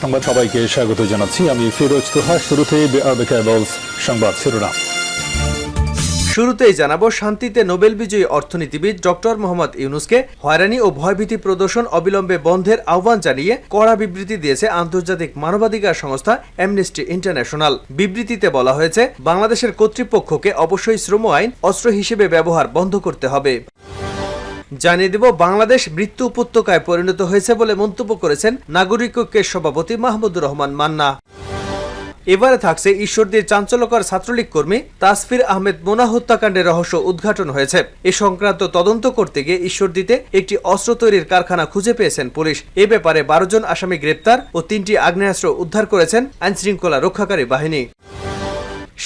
সংবাদ সবাইকে স্বাগত জানাচ্ছি। আমি ফিরোজ তোহা। শুরুতে সংবাদ শিরোনাম। শুরুতেই জানাব, শান্তিতে নোবেল বিজয়ী অর্থনীতিবিদ ডক্টর মোহাম্মদ ইউনুসকে হয়রানি ও ভয়ভীতি প্রদর্শন অবিলম্বে বন্ধের আহ্বান জানিয়ে কড়া বিবৃতি দিয়েছে আন্তর্জাতিক মানবাধিকার সংস্থা অ্যামনেস্টি ইন্টারন্যাশনাল বিবৃতিতে বলা হয়েছে, বাংলাদেশের কর্তৃপক্ষকে অবশ্যই শ্রম আইন, অস্ত্র হিসেবে ব্যবহার বন্ধ করতে হবে। জানিয়ে দেব, বাংলাদেশ মৃত্যু উপত্যকায় পরিণত হয়েছে বলে মন্তব্য করেছেন নাগরিক ঐক্যের সভাপতি মাহমুদুর রহমান মান্না। এবারে থাকছে ঈশ্বরদীর চাঞ্চল্যকর ছাত্রলীগ কর্মী তাসফির আহমেদ মোনা হত্যাকাণ্ডের রহস্য উদ্ঘাটন হয়েছে। এ সংক্রান্ত তদন্ত করতে গিয়ে ঈশ্বরদীতে একটি অস্ত্র তৈরির কারখানা খুঁজে পেয়েছেন পুলিশ। এ ব্যাপারে বারো জন আসামি গ্রেপ্তার ও তিনটি আগ্নেয়াস্ত্র উদ্ধার করেছেন আইনশৃঙ্খলা রক্ষাকারী বাহিনী।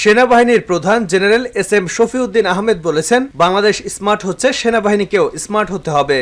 সেনাবাহিনীর প্রধান general S M Shafiuddin Ahmed বলেছেন, বাংলাদেশ স্মার্ট হচ্ছে, সেনাবাহিনীকেও স্মার্ট হতে হবে।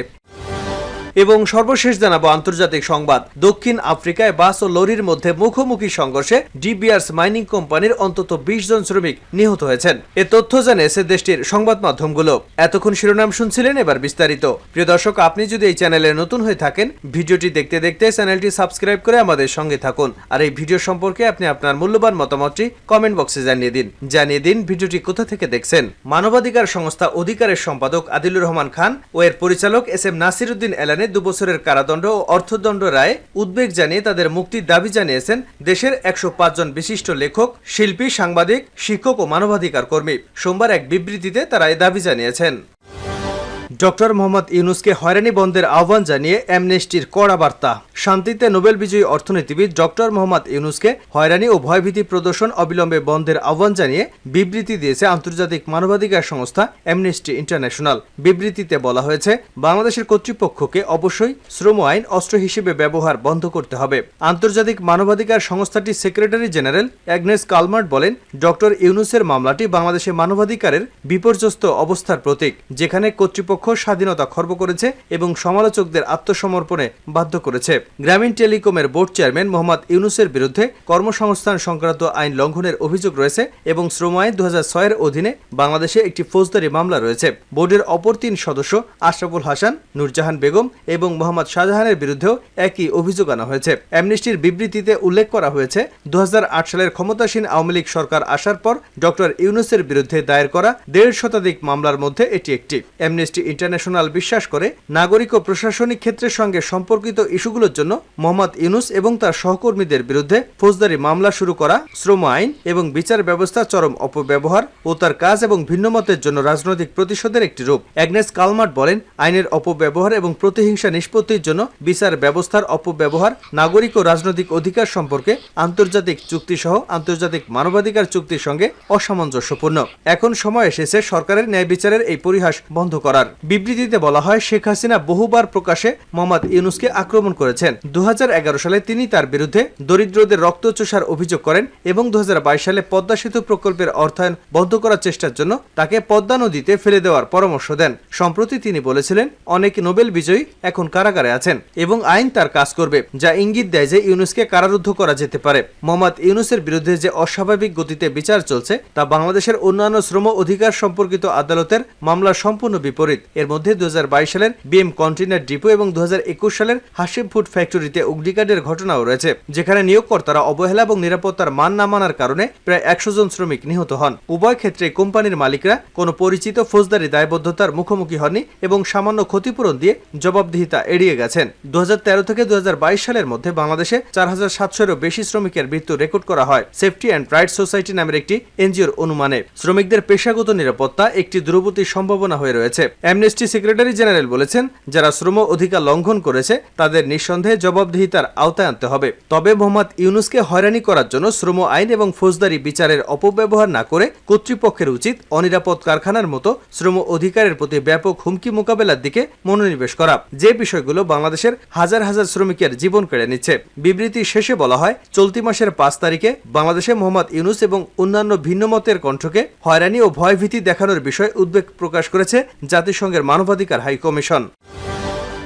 এবং সর্বশেষ জানাব আন্তর্জাতিক সংবাদ। দক্ষিণ আফ্রিকায় বাস ও লরির মধ্যে মুখোমুখি সংঘর্ষে ডিবিআরস মাইনিং কোম্পানির অন্তত বিশ জন শ্রমিক নিহত হয়েছেন। এ তথ্য জানিয়েছে দেশটির সংবাদ মাধ্যমগুলো। এতক্ষণ শিরোনাম শুনছিলেন এবার বিস্তারিত। প্রিয় দর্শক, আপনি যদি এই চ্যানেলে নতুন হয়ে থাকেন, ভিডিওটি দেখতে দেখতে চ্যানেলটি সাবস্ক্রাইব করে আমাদের সঙ্গে থাকুন। আর এই ভিডিও সম্পর্কে আপনি আপনার মূল্যবান মতামতটি কমেন্ট বক্সে জানিয়ে দিন। জানিয়ে দিন ভিডিওটি কোথা থেকে দেখছেন। মানবাধিকার সংস্থা অধিকারের সম্পাদক আদিলুর রহমান খান ও এর পরিচালক এস এম নাসিরুদ্দিন এলানে দুবছরের কারাদণ্ড ও অর্থদণ্ড রায় উদ্বেগ জানিয়ে তাদের মুক্তির দাবি জানিয়েছেন দেশের একশো পাঁচ জন বিশিষ্ট লেখক, শিল্পী, সাংবাদিক, শিক্ষক ও মানবাধিকার কর্মী। সোমবার এক বিবৃতিতে তারা এ দাবি জানিয়েছেন। ডক্টর মোহাম্মদ ইউনুসকে হয়রানি বন্ধের আহ্বান জানিয়ে অ্যামনেস্টির কড়া বার্তা। শান্তিতে নোবেল বিজয়ী অর্থনীতিবিদ ডক্টর মোহাম্মদ ইউনুসকে হয়রানি ও ভয়ভীতি প্রদর্শন অবিলম্বে বন্ধের আহ্বান জানিয়ে বিবৃতি দিয়েছে আন্তর্জাতিক মানবাধিকার সংস্থা অ্যামনেস্টি ইন্টারন্যাশনাল। বিবৃতিতে বলা হয়েছে, বাংলাদেশের কর্তৃপক্ষকে অবশ্যই শ্রম আইন অস্ত্র হিসেবে ব্যবহার বন্ধ করতে হবে। আন্তর্জাতিক মানবাধিকার সংস্থাটির সেক্রেটারি জেনারেল অ্যাগনেস কালমার্ট বলেন, ডক্টর ইউনুসের মামলাটি বাংলাদেশের মানবাধিকারের বিপর্যস্ত অবস্থার প্রতীক, যেখানে কর্তৃপক্ষ স্বাধীনতা খর্ব করেছে এবং সমালোচকদের আত্মসমর্পণে বাধ্য করেছে। গ্রামীণ টেলিকমের বোর্ড চেয়ারম্যান মোহাম্মদ ইউনুসের বিরুদ্ধে কর্মসংস্থান সংক্রান্ত আইন লঙ্ঘনের অভিযোগ রয়েছে এবং শ্রম আইন দু এর অধীনে বাংলাদেশে একটি ফৌজদারি মামলা রয়েছে। বোর্ডের অপর তিন সদস্য আশরাফুল হাসান, নূরজাহান বেগম এবং মোহাম্মদ শাহজাহানের বিরুদ্ধেও একই অভিযোগ আনা হয়েছে। অ্যামনেস্টির বিবৃতিতে উল্লেখ করা হয়েছে দু হাজার আট সালের ক্ষমতাসীন আওয়ামী লীগ সরকার আসার পর ডক্টর ইউনুসের বিরুদ্ধে দায়ের করা দেড় শতাধিক মামলার মধ্যে এটি একটি। অ্যামনেস্টি ইন্টারন্যাশনাল বিশ্বাস করে, নাগরিক ও প্রশাসনিক ক্ষেত্রের সঙ্গে সম্পর্কিত ইস্যুগুলোর জন্য মোহাম্মদ ইউনুস এবং তার সহকর্মীদের বিরুদ্ধে ফৌজদারি মামলা শুরু করা, শ্রম আইন এবং বিচার ব্যবস্থা চরম অপব্যবহার ও তার কাজ এবং ভিন্নমতের জন্য রাজনৈতিক প্রতিশোধের একটি রূপ। অ্যাগনেস কালমার্ট বলেন, আইনের অপব্যবহার এবং প্রতিহিংসা নিষ্পত্তির জন্য বিচার ব্যবস্থার অপব্যবহার, নাগরিক ও রাজনৈতিক অধিকার সম্পর্কে আন্তর্জাতিক চুক্তি সহ আন্তর্জাতিক মানবাধিকার চুক্তির সঙ্গে অসামঞ্জস্যপূর্ণ। এখন সময় এসেছে সরকারের ন্যায় বিচারের এই পরিহাস বন্ধ করার। বিবৃতিতে বলা হয়, শেখ হাসিনা বহুবার প্রকাশে মোহাম্মদ ইউনুসকে আক্রমণ করেছেন। দু হাজার এগারো সালে তিনি তার বিরুদ্ধে দরিদ্রদের রক্ত চোষার অভিযোগ করেন এবং দু হাজার বাইশ সালে পদ্মা সেতু প্রকল্পের অর্থায়ন বন্ধ করার চেষ্টার জন্য তাকে পদ্মা নদীতে ফেলে দেওয়ার পরামর্শ দেন। সম্প্রতি তিনি বলেছিলেন, অনেক নোবেল বিজয়ী এখন কারাগারে আছেন এবং আইন তার কাজ করবে, যা ইঙ্গিত দেয় যে ইউনুসকে কারারুদ্ধ করা যেতে পারে। মোহাম্মদ ইউনুসের বিরুদ্ধে যে অস্বাভাবিক গতিতে বিচার চলছে, তা বাংলাদেশের অন্যান্য শ্রম অধিকার সম্পর্কিত আদালতের মামলার সম্পূর্ণ বিপরীত। এর মধ্যে দু হাজার বাইশ সালের বিএম কন্টেনার ডিপো এবং দু হাজার একুশ সালের হাসিম ফুড ফ্যাক্টরিতে অগ্নিকাণ্ডের ঘটনাও রয়েছে, যেখানে নিয়োগকর্তারা অবহেলা এবং নিরাপত্তার মান না মানার কারণে প্রায় একশো জন শ্রমিক নিহত হন। উভয় ক্ষেত্রে কোম্পানির মালিকরা কোনো পরিচিত ফৌজদারি দায়বদ্ধতার মুখোমুখি হননি এবং সামান্য ক্ষতিপূরণ দিয়ে জবাবদিহিতা এড়িয়ে গেছেন। দু হাজার তেরো থেকে দু হাজার বাইশ সালের মধ্যে বাংলাদেশে চার হাজার সাতশোরও বেশি শ্রমিকের মৃত্যু রেকর্ড করা হয়। সেফটি অ্যান্ড রাইট সোসাইটি নামের একটি এনজিওর অনুমানে। শ্রমিকদের পেশাগত নিরাপত্তা একটি দূরবর্তী সম্ভাবনা হয়ে রয়েছে। অ্যামনেস্টি সেক্রেটারি জেনারেল বলেছেন, যারা শ্রম অধিকার লঙ্ঘন করেছে, তাদের নিঃসন্দেহে জবাবদিহিতার আওতায় আনতে হবে। তবে মোহাম্মদ ইউনুসকে হয়রানি করার জন্য শ্রম আইন এবং ফৌজদারি বিচারের অপব্যবহার না করে কর্তৃপক্ষের উচিত অনিরাপদ কারখানার মতো শ্রম অধিকারের প্রতি ব্যাপক হুমকি মোকাবেলার দিকে মনোনিবেশ করা। যে বিষয়গুলো বাংলাদেশের হাজার হাজার শ্রমিকের জীবন কেড়ে নিচ্ছে। বিবৃতি শেষে বলা হয়, চলতি মাসের পাঁচ তারিখে বাংলাদেশে মোহাম্মদ ইউনুস এবং অন্যান্য ভিন্নমতের কণ্ঠকে হয়রানি ও ভয়ভীতি দেখানোর বিষয়ে উদ্বেগ প্রকাশ করেছে জাতিসংঘের মানবাধিকার হাই কমিশন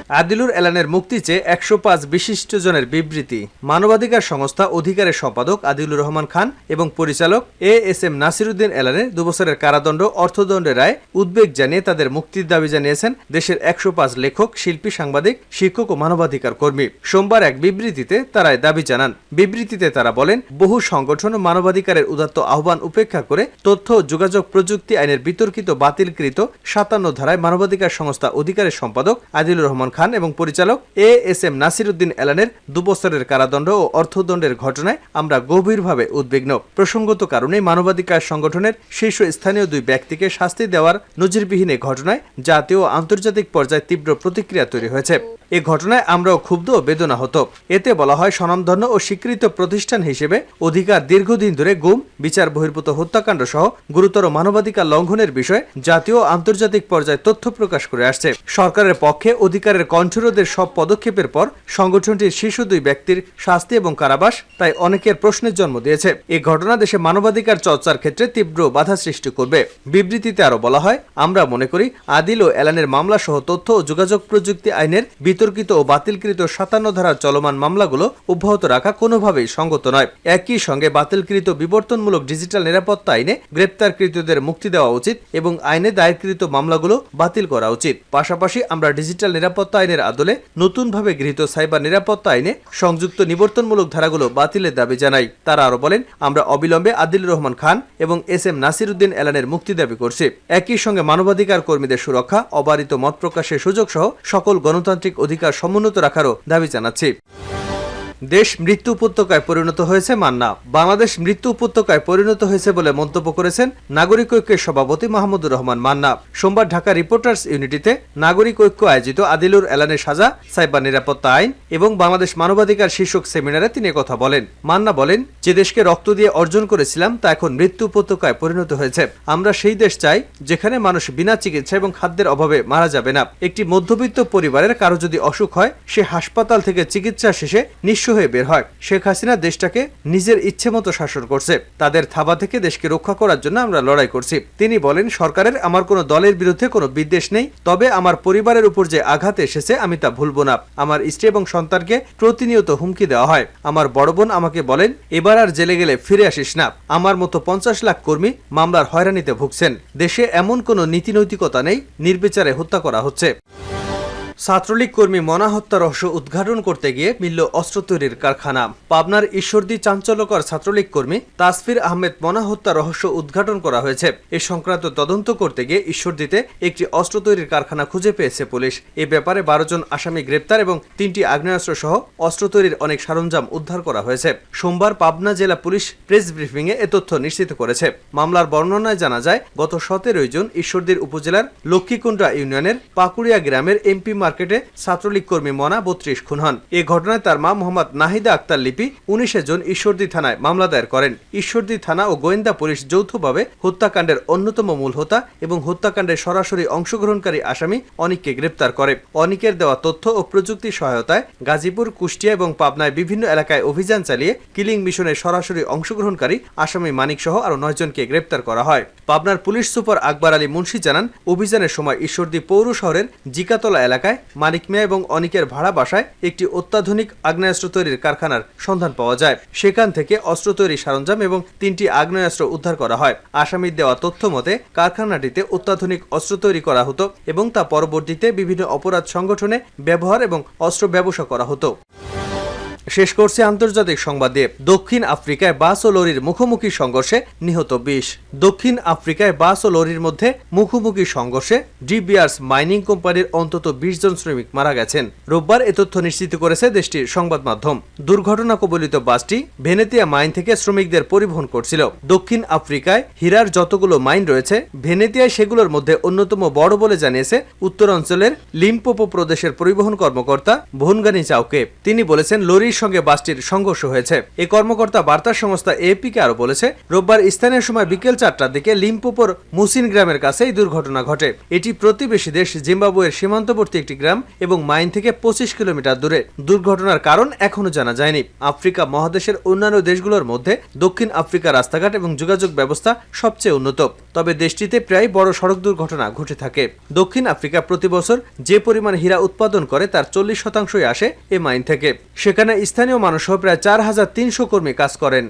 আদিলুর এলানের মুক্তি চেয়ে একশো পাঁচ বিশিষ্ট জনের বিবৃতি। মানবাধিকার সংস্থা অধিকারের সম্পাদক আদিলুর রহমান খান এবং পরিচালক এ এস এম নাসিরুদ্দিন এলানের দুবছরের কারাদণ্ড, অর্থদণ্ডের রায়, উদ্বেগ জানিয়ে তাদের মুক্তির দাবি জানিয়েছেন দেশের একশো পাঁচ লেখক, শিল্পী, সাংবাদিক, শিক্ষক ও মানবাধিকার কর্মী। সোমবার এক বিবৃতিতে তারা এ দাবি জানান। বিবৃতিতে তারা বলেন, বহু সংগঠন ও মানবাধিকারের উদাত্ত আহ্বান উপেক্ষা করে তথ্য যোগাযোগ প্রযুক্তি আইনের বিতর্কিত, বাতিলকৃত, সাতান্ন ধারায় মানবাধিকার সংস্থা অধিকারের সম্পাদক আদিলুর রহমান খান এবং পরিচালক এ এস এম নাসিরুদ্দিন এলানের দুবছরের কারাদণ্ড ও অর্থদণ্ডের ঘটনায় আমরা গভীরভাবে উদ্বিগ্ন। প্রসঙ্গত কারণে মানবাধিকার সংগঠনের শীর্ষ স্থানীয় দুই ব্যক্তিকে শাস্তি দেওয়ার নজিরবিহীন ঘটনায় জাতীয় ও আন্তর্জাতিক পর্যায়ে তীব্র প্রতিক্রিয়া তৈরি হয়েছে। এ ঘটনায় আমরাও ক্ষুব্ধ বেদনা হতো এতে বলা হয়, স্বনামধন্য ও স্বীকৃত প্রতিষ্ঠান হিসেবে অধিকার দীর্ঘদিন ধরে গুম, বিচার বহির্ভূত হত্যাকাণ্ড সহ গুরুতর মানবাধিকার লঙ্ঘনের বিষয়ে জাতীয় আন্তর্জাতিক পর্যায়ে তথ্য প্রকাশ করে আসছে। সরকারের পক্ষে অধিকারের কণ্ঠরোধের সব পদক্ষেপের পর সংগঠনটির শীর্ষ দুই ব্যক্তির শাস্তি এবং কারাবাস তাই অনেকের প্রশ্নের জন্ম দিয়েছে। এই ঘটনা দেশে মানবাধিকার চর্চার ক্ষেত্রে তীব্র বাধা সৃষ্টি করবে। বিবৃতিতে আরও বলা হয়, আমরা মনে করি আদিল ও এলানের মামলা সহ তথ্য ও যোগাযোগ প্রযুক্তি আইনের বিতর্কিত ও বাতিলকৃত সাতান্ন ধারার চলমান মামলাগুলো অব্যাহত রাখা কোনোভাবেই সঙ্গত নয়। একই সঙ্গে বাতিলকৃত বিবর্তনমূলক ডিজিটাল নিরাপত্তা আইনে গ্রেপ্তারকৃতদের মুক্তি দেওয়া উচিত এবং আইনে দায়েরকৃত মামলাগুলো বাতিল করা উচিত। পাশাপাশি আমরা ডিজিটাল নিরাপত্তা আইনের আদলে নতুনভাবে গৃহীত সাইবার নিরাপত্তা আইনে সংযুক্ত নিবর্তনমূলক ধারাগুলো বাতিলের দাবি জানাই তারা আরও বলেন, আমরা অবিলম্বে আদিল রহমান খান এবং এস এম নাসির উদ্দিন এলানের মুক্তি দাবি করছি। একই সঙ্গে মানবাধিকার কর্মীদের সুরক্ষা, অবারিত মত প্রকাশের সুযোগ সহ সকল গণতান্ত্রিক অধিকার সমুন্নত রাখারও দাবি জানাচ্ছি। দেশ মৃত্যু উপত্যকায় পরিণত হয়েছে মান্না। বাংলাদেশ মৃত্যু উপত্যকায় পরিণত হয়েছে বলে মন্তব্য করেছেন নাগরিক ঐক্যের সভাপতি মাহমুদুর রহমান মান্না। সোমবার ঢাকা রিপোর্টার্স ইউনিটিতে নাগরিক ঐক্য আয়োজিত আদিলুর এলানের সাজা, সাইবার নিরাপত্তা আইন এবং বাংলাদেশ মানবাধিকার শীর্ষক সেমিনারে তিনি কথা বলেন। মান্না বলেন, যে দেশকে রক্ত দিয়ে অর্জন করেছিলাম, তা এখন মৃত্যু উপত্যকায় পরিণত হয়েছে। আমরা সেই দেশ চাই যেখানে মানুষ বিনা চিকিৎসা এবং খাদ্যের অভাবে মারা যাবে না। একটি মধ্যবিত্ত পরিবারের কারও যদি অসুখ হয়, সে হাসপাতাল থেকে চিকিৎসা শেষে নিঃস্ব হয়ে বের হয়। শেখ হাসিনা দেশটাকে নিজের ইচ্ছে মতো শাসন করছে। তাদের থাবা থেকে দেশকে রক্ষা করার জন্য আমরা লড়াই করছি। তিনি বলেন, সরকারের আমার কোনো দলের বিরুদ্ধে কোনো বিদ্বেষ নেই, তবে আমার পরিবারের উপর যে আঘাত এসেছে আমি তা ভুলব না। আমার স্ত্রী এবং সন্তানকে প্রতিনিয়ত হুমকি দেওয়া হয়। আমার বড় বোন আমাকে বলেন, এবার আর জেলে গেলে ফিরে আসিস না। আমার মতো পঞ্চাশ লাখ কর্মী মামলার হয়রানিতে ভুগছেন। দেশে এমন কোনো নীতি নৈতিকতা নেই, নির্বিচারে হত্যা করা হচ্ছে। ছাত্রলীগ কর্মী মনা হত্যা রহস্য উদ্ঘাটন করতে গিয়ে মিলল অস্ত্র তৈরির কারখানা। পাবনার ঈশ্বরদী চাঞ্চল্যকর ছাত্রলীগ কর্মী তাসফির আহমেদ মনা হত্যা রহস্য উদ্ঘাটন করা হয়েছে। এ সংক্রান্ত তদন্ত করতে গিয়ে ঈশ্বরদীতে একটি অস্ত্র তৈরির কারখানা খুঁজে পেয়েছে পুলিশ। এ ব্যাপারে বারো জন আসামি গ্রেপ্তার এবং তিনটি আগ্নেয়াস্ত্র সহ অস্ত্র তৈরির অনেক সরঞ্জাম উদ্ধার করা হয়েছে। সোমবার পাবনা জেলা পুলিশ প্রেস ব্রিফিংয়ে এ তথ্য নিশ্চিত করেছে। মামলার বর্ণনায় জানা যায়, গত সতেরোই জুন ঈশ্বরদীর উপজেলার লক্ষ্মীকুণ্ডা ইউনিয়নের পাকুড়িয়া গ্রামের এমপি মার্কেটে ছাত্রলীগ কর্মী মনা বত্রিশ খুন হন। এ ঘটনায় তার মা মোহাম্মদ নাহিদা আক্তার লিপি উনিশে জুন ঈশ্বরদী থানায় মামলা দায়ের করেন। ঈশ্বরদী থানা ও গোয়েন্দা পুলিশ যৌথভাবে হত্যাকাণ্ডের অন্যতম মূল হোতা এবং হত্যাকাণ্ডের সরাসরি অংশগ্রহণকারী আসামি অনিককে গ্রেপ্তার করে। অনিকের দেওয়া তথ্য ও প্রযুক্তি সহায়তায় গাজীপুর, কুষ্টিয়া এবং পাবনায় বিভিন্ন এলাকায় অভিযান চালিয়ে কিলিং মিশনের সরাসরি অংশগ্রহণকারী আসামি মানিক সহ আরও নয় জনকে গ্রেপ্তার করা হয়। পাবনার পুলিশ সুপার আকবর আলী মুন্সি জানান, অভিযানের সময় ঈশ্বরদী পৌর শহরের জিকাতলা এলাকায় মানিক মিয়া এবং অনিকের ভাড়া বাসায় একটি অত্যাধুনিক আগ্নেয়াস্ত্র তৈরির কারখানার সন্ধান পাওয়া যায়। সেখান থেকে অস্ত্র তৈরি সরঞ্জাম এবং তিনটি আগ্নেয়াস্ত্র উদ্ধার করা হয়। আসামির দেওয়া তথ্য মতে, কারখানাটিতে অত্যাধুনিক অস্ত্র তৈরি করা হতো এবং তা পরবর্তীতে বিভিন্ন অপরাধ সংগঠনে ব্যবহার এবং অস্ত্র ব্যবসা করা হতো। শেষ করছে আন্তর্জাতিক সংবাদ। দক্ষিণ আফ্রিকায় বাস ও লরির মুখোমুখি সংঘর্ষে নিহত বিশ। দক্ষিণ আফ্রিকায় বাস ও লরির মধ্যে মুখোমুখি সংঘর্ষে ডিবিআরস মাইনিং কোম্পানির অন্তত বিশ জন শ্রমিক মারা গেছেন। রোববার এ তথ্য নিশ্চিত করেছে দেশটির সংবাদ মাধ্যম। দুর্ঘটনা কবলিত বাসটি ভেনেতিয়া মাইন থেকে শ্রমিকদের পরিবহন করছিল। দক্ষিণ আফ্রিকায় হীরার যতগুলো মাইন রয়েছে, ভেনেতিয়ায় সেগুলোর মধ্যে অন্যতম বড় বলে জানিয়েছে উত্তরাঞ্চলের লিম্পোপো প্রদেশের পরিবহন কর্মকর্তা ভুনগানি চাউকে তিনি বলেছেন, লরির একই সঙ্গে বাসটির সংঘর্ষ হয়েছে। এই কর্মকর্তা বার্তা সংস্থা এপিকে আরও বলেছে, রোববার স্থানীয় সময় বিকেল চারটার দিকে লিম্পোপোর মুসিন গ্রামের কাছে এই দুর্ঘটনা ঘটে। এটি প্রতিবেশী দেশ জিম্বাবুয়ের সীমান্তবর্তী একটি গ্রাম এবং মাইন থেকে পঁচিশ কিলোমিটার দূরে। দুর্ঘটনার কারণ এখনও জানা যায়নি। আফ্রিকা মহাদেশের অন্যান্য দেশগুলোর মধ্যে দক্ষিণ আফ্রিকা রাস্তাঘাট এবং যোগাযোগ ব্যবস্থা সবচেয়ে উন্নত। তবে দেশটিতে প্রায় বড় সড়ক দুর্ঘটনা ঘটে থাকে। দক্ষিণ আফ্রিকা প্রতি বছর যে পরিমাণ হীরা উৎপাদন করে তার চল্লিশ শতাংশই আসে এ মাইন থেকে। সেখানে স্থানীয় মানুষসহ প্রায় চার হাজার তিনশো কর্মী কাজ করেন।